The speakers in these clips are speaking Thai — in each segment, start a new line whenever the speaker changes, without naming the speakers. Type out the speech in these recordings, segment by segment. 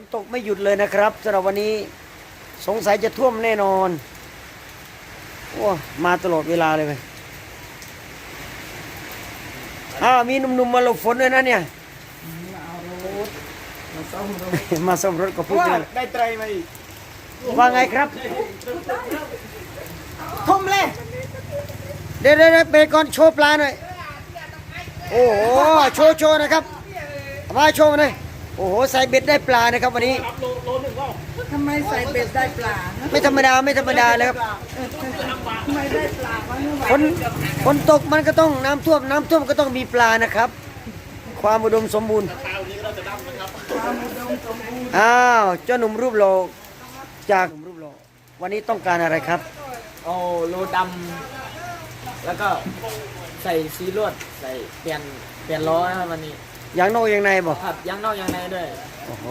นตกไม่หยุดเลยนะครับสำหรับวันนี้สงสัยจะท่วมแน่นอนโอ้มาตลอดเวลาเลยไปอ้าวมีหนุ่มๆมาหลบฝนด้วยนะเนี่ย
มาซ่อมรถ
มาซ่อมรถก็พูด
ว่า
เลย
ได้ไตรมาอีก
ว่าไงครับ
ทุ่มเลย
เดี๋ยวเดี๋ยวเดี๋ยวเบรกก่อนโชว์ปลาหน่อย โอ้โห โชว์โชว์นะครับเอามาโชว์มาหน่อย โอ้โหใส่เบ็ดได้ปลานะครับวันนี้
ทำไมใส่เบ็ดได้ปลานะ
ไม่ธรรมดาไม่ธรรมดาเลยครับ
ทำไมได้ปลาวะเนี่ย
ฝนฝนตกมันก็ต้องน้ำท่วมน้ำท่วมก็ต้องมีปลานะครับ ความอุดมสมบูรณ์
ความอุดมสมบูรณ์
อ้าวเจ้าหนุ่มรูปหล่อจากหนุ่มรูปหล่อวันนี้ต้องการอะไรครับ
เอาโลดำแล้วก็ใส่ซีลวดใส่เปลี่ยนเปลี่ยนล้อนะครับวันนี้
อ ย่างนอกอย่างในบอก
ครับยางนอกยางในด้วย
โอ้โห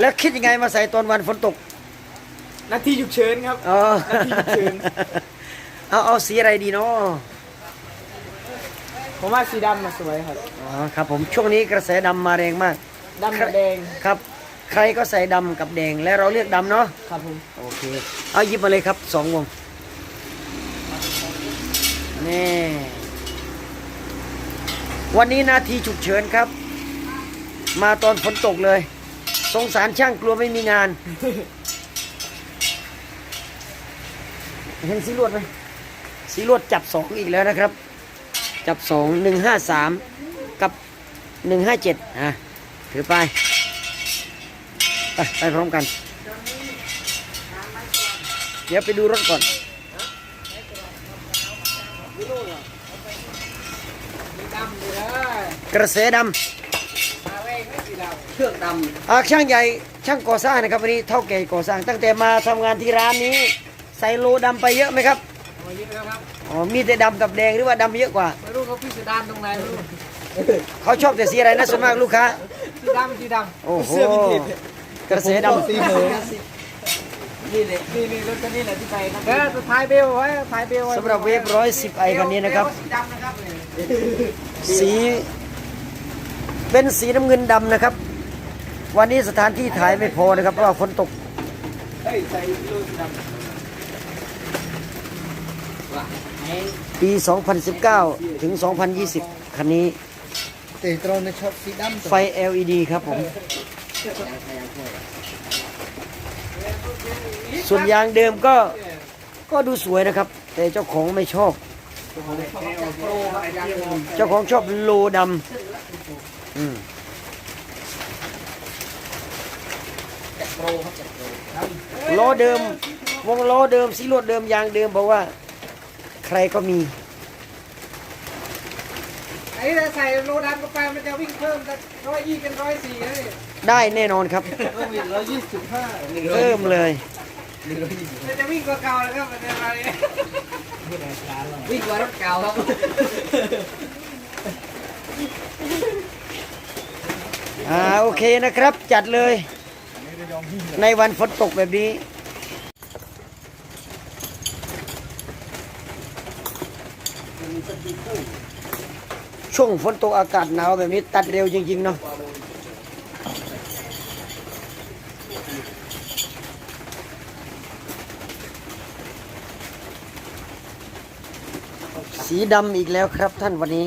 แล้วคิดยังไงมาใส่ตอนวันฝนตก
หน้าที่ฉุกเฉินครับ
อ๋อ
หน้าที่ฉุกเฉิน
เอาเอาสีอะไรดีเนาะ
ผมว่าสีดำมาสวยครับ
อ๋อครับผมช่วงนี้กระแสดำมาแรงมาก
ดำกับแดง
ครับ ใครก็ใส่ดำกับแดงและเราเลือกดำเนาะ
ครับผม
โอเคเอาหยิบมาเลยครับสองวงนี่วันนี้นาทีฉุกเฉินครับ มาตอนฝนตกเลย สงสารช่างกลัวไม่มีงาน เห็นสีลวดไหมสีลวดจับสองอีกแล้วนะครับ จับสองหนึ่งห้าสามกับหนึ่งห้าเจ็ดอะ ถือไป ไป ไปพร้อมกัน เดี๋ยวไปดูรถก่อนกระแสด
มาแรงไม่สีดำ
เครื่องดำอ่าช่างใหญ่ช่างก่อสร้างนะครับวันนี้เท่าแก่ก่อสร้างตั้งแต่มาทำงานที่ร้านนี้ใส่โลดำไปเยอะไหมครับำ
มาเยอะแล้วครับ
อ๋อมีแต่ดำกับแดงหรือว่าดำเยอะกว่า
ไม่รู้เขาพี่สีดำตรงไหนไม่รู้
เขาชอบแต่สีอะไรนะส่วนมากลูกค้า
สีดำสีด
โอ้โหกระแสดำ
สีเหลือง
นี่เลยนี่นี่รถคันนี้แหละที่ไปนะเออตัวท้ายเบลไว้ท้ายเบลไว้
สำหรับเวฟร้อยสิบไอคันนี้นะครับ
สีดำนะครับ
สีเป็นสีน้ำเงินดำนะครับ วันนี้สถานที่ถ่ายไม่พอนะครับ เพราะว่าฝนตก
เฮ้ยใส่ลูกสีดำว่ะแหง
ปี 2019 ถึง 2020 คันนี้
เตะตรงในช็อปสีดำ
ไฟ LED ครับผม ส่วนยางเดิมก็ก็ดูสวยนะครับ แต่เจ้าของไม่ชอบ เจ้าของชอบโลดำ อืมล้อเดิม วงล้อเดิมสีลวดเดิมยางเดิมบอกว่า ใครก็มี
ไอ้ถ้าใส่โลดำเข้าไปมันจะวิ่งเพิ่มจากร้อยยี่เป็นร้อยสี่เลย
ได้แน่นอนครับ
ต้องมีร้อยยี่สิบห้า
เพิ่มเลย
มันจะวิ่งกว่าเก่าเลยครับมันจะอะไรเนี่ย
วิ่งกว่ารถเก่าครับ
อ่าโอเคนะครับ จัดเลย ในวันฝนตกแบบนี้ ช่วงฝนตกอากาศหนาวแบบนี้ตัดเร็วจริง ๆ เนาะสีดำอีกแล้วครับท่านวันนี้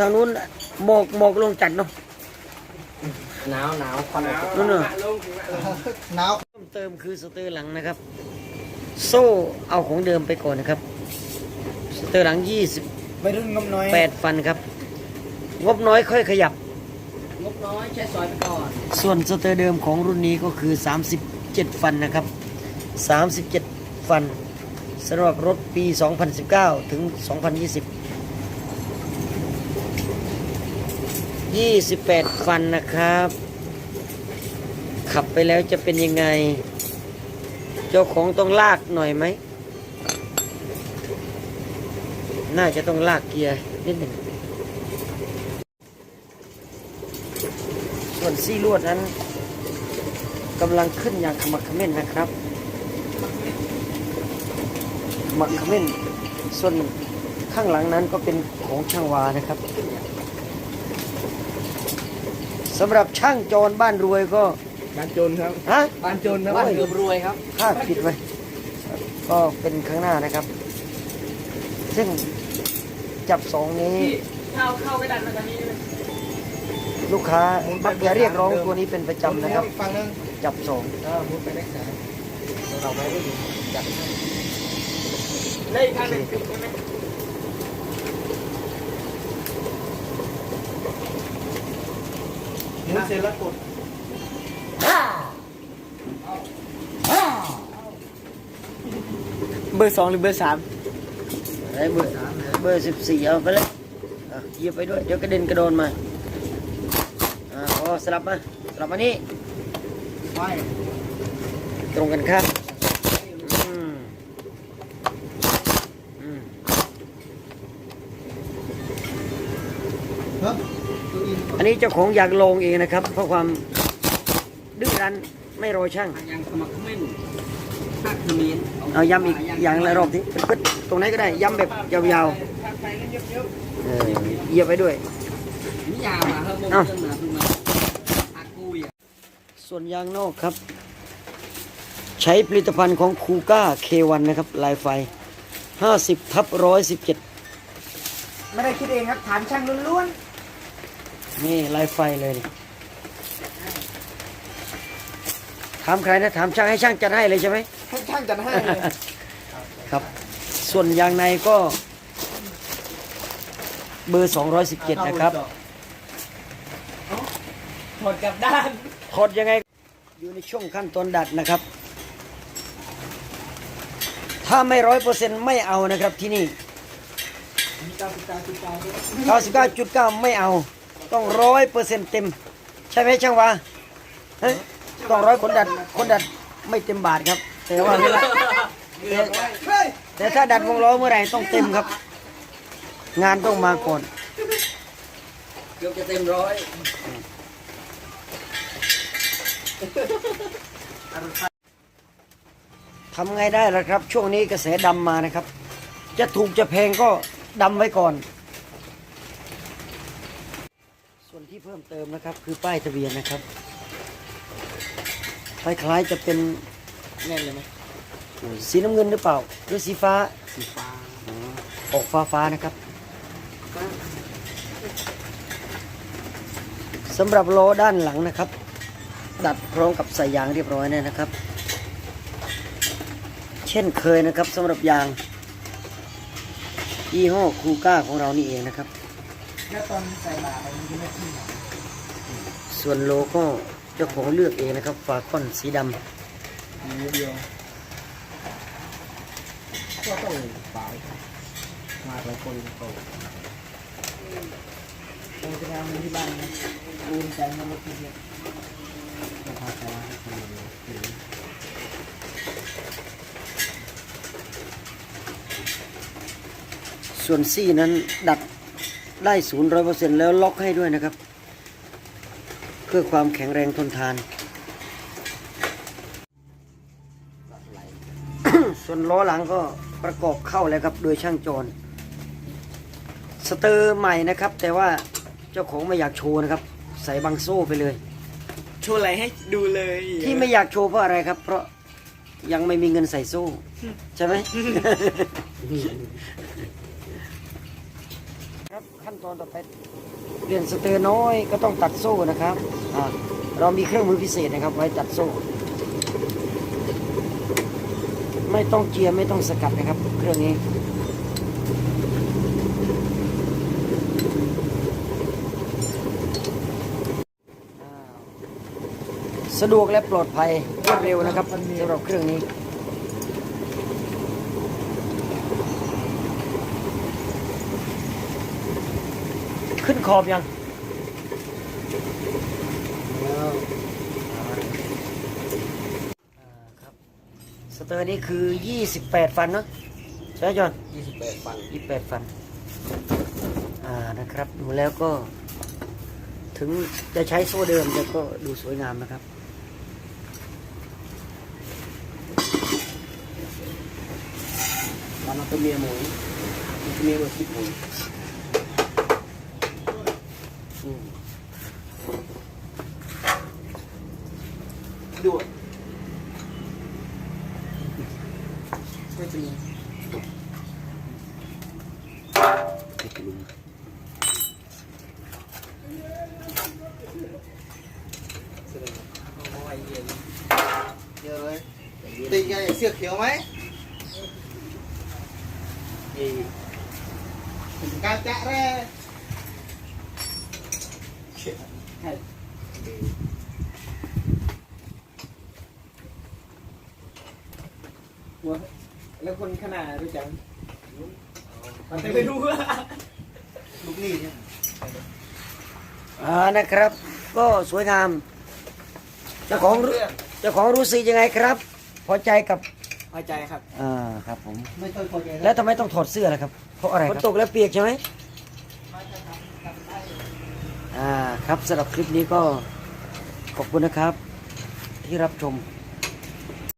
ทางนู้นหมอกหมอกลงจัดเนาะ
หนาวหนาวควัน
นู่นเนอะ
หนาว
เพิ่มเติมคือสเตอร์หลังนะครับ โซ่เอาของเดิมไปก่อนนะครับ สเตอร์หลัง
ไปรุ่นงบน้อย
28ฟันครับ งบน้อยค่อยขยับ
งบน้อยใช้ซอยไปก่อน
ส่วนสเตอร์เดิมของรุ่นนี้ก็คือ37ฟันนะครับ37ฟันสำหรับรถปี 2019 ถึง 2020 28 ฟันนะครับ ขับไปแล้วจะเป็นยังไง เจ้าของต้องลากหน่อยไหม น่าจะต้องลากเกียร์นิดหนึ่ง ส่วนซี่ลวดนั้นกำลังขึ้นอย่างขมักเขม้นนะครับหมักขม้นส่วนข้างหลังนั้นก็เป็นของช่างวานะครับ สำหรับช่างโจรบ้านรวยก็
บ้านโจรครับ
ฮะ
บ้านโจรนะ
บ้านเกือบรวยครับ
คาดผิดไว้ก็เป็นข้างหน้านะครับ ซึ่งจับสองนี้
ที่เข้าเข้าไปดันมาตอนนี้
ลูกค้ามักจะเรียกร้องตัวนี้เป็นประจำนะครับ
อีกฝั่งหนึง
จับสอง
เออมุดไปได้สามเราไปได้ดูจับ
ได้อีกครั้งหนึ่งปิดใช่ไหม
มุดเสร็จแล้วกด
เบอร์สองหรือเบอร์สาม
ไอ้เบอร์เบอร์สิบสี่เอาไปเลยอะเหยียบไปด้วย เดี๋ยวกระเด็นกระโดนมาอ่าอ๋อสลับมา สลับมานี่
ไฟ
ตรงกันครับ
อิน
อันนี้เจ้าของอยากลงเองนะครับ เพราะความดื้อรั้นไม่รอช่าง
ยังสมัครไม่หักขมิ้น
เอาย้ำอีกอย่างละรอบที่ปึ๊ดตรงไหนก็ได้ย้ำแบบยาวๆเออเหยียบไปด้วย
นี่ยาวมาครับผม
เอ้า
เรื่องมาเพิ่งมาหักกุยอะ
ส่วนยางนอกครับ ใช้ผลิตภัณฑ์ของคูก้าเควันนะครับ ลายไฟ 50ทับ117
ไม่ได้คิดเองครับฐานช่างล้วน
นี่ลายไฟเลยนี่ถามใครนะถามช่างให้ช่างจัดให้เลยใช่ไหม
ๆให้ช่างจัดให้เลย
ครับ ส่วนยางในก็ เบอร์ 217 นะครับ
ถอดกลับด้าน
ถอดยังไง อยู่ในช่วงขั้นตอนดัดนะครับ ถ้าไม่ร้อยเปอร์เซ็นต์ไม่เอานะครับที่นี่ 99.9 ไม่เอา ต้องร้อยเปอร์เซ็นต์เต็ม ใช่ไหมช่างวาเฮ้ยต้องร้อยคนดัดคนดัดไม่เต็มบาทครับ แต่ว่าเวลาแต่
เฮ้ย
แต่ถ้าดัดวงล้อเมื่อไหร่ต้องเต็มครับ งานต้องมาก่อน
เกือบจะเต็มร้อย
ทำไงได้ล่ะครับ ช่วงนี้กระแสดำมานะครับ จะถูกจะแพงก็ดำไว้ก่อน ส่วนที่ เพิ่มเติมนะครับ คือป้ายทะเบียนนะครับคล้ายๆจะเป็น
แน่นเลยไหม
สีน้ำเงินหรือเปล่า หรือสีฟ้า
สีฟ้า
ออกฟ้าฟ้าๆนะครับสำหรับล้อด้านหลังนะครับ ดัดพร้อมกับใส่ยางเรียบร้อยเนี่ยนะครับ เช่นเคยนะครับสำหรับยางยี่ห้อคูก้าของเรานี่เองนะครับ
แล้วตอนใส่บาตรมันจะไม่ขึ้นหรอ
ส่วนโลก็เจ้าของเลือกเองนะครับฝาคอนสีดำ
มีเดียวก็ต้องเปล่ามาหลายคนโตเราจะทำที่บ้านนะอูนใจมันไม่คิดเนี่ยจะพาไปให้คนอื่น
ส่วนซี่นั้นดัด ได้ศูนย์ร้อยเปอร์เซ็นต์แล้วล็อกให้ด้วยนะครับ เพื่อความแข็งแรงทนทาน ส่วนล้อหลังก็ประกอบเข้าแล้วครับโดยช่างโจรสเตอร์ใหม่นะครับ แต่ว่าเจ้าของไม่อยากโชว์นะครับ ใส่บังโซ่ไปเลย
โชว์อะไรให้ดูเลย
ที่ไม่อยากโชว์เพราะอะไรครับ เพราะยังไม่มีเงินใส่โซ่ ใช่ไหมครับ ขั้นตอนต่อไปเปลี่ยนสเตอร์น้อยก็ต้องตัดโซ่นะครับอ่าเรามีเครื่องมือพิเศษนะครับ ไว้ตัดโซ่ ไม่ต้องเจียร์ไม่ต้องสกัดนะครับ เครื่องนี้สะดวกและปลอดภัยรวดเร็วนะครับสำหรับเครื่องนี้ ขึ้นขอบยังอ่าครับสเตอร์นี้คือ 28 ฟันเนาะใช่ไหมจอน
ยี่สิบแปดปัน
28 ฟัน อ่านะครับ ดูแล้วก็ ถึงจะใช้โซ่เดิมแต่ก็ดูสวยงามนะครับ
Karena pemia mau, pemia mau sih mau. Dua.
ก็จะมีโอ้ยเย็น
Giờ rồi. Tình cái siêu khiếu mấy? Thì tình cao chạ ra.
หัวแล้วคนขนาดรู้จักมันจะไม่รู้ว่า
Lúc này nhá.
อ่านะครับ ก็สวยงาม เจ้าของรู้เจ้าของรู้สึกยังไงครับ พอใจกับ
พอใจครับ
อ่าครับผม
Mấy thôi coi kìa.
แล้วทำไมต้องถอดเสื้อล่ะครับ เพราะอะไรฝนตกแล้วเปียกใช่ไหม อ่าครับสำหรับคลิปนี้ก็ขอบคุณนะครับที่รับชม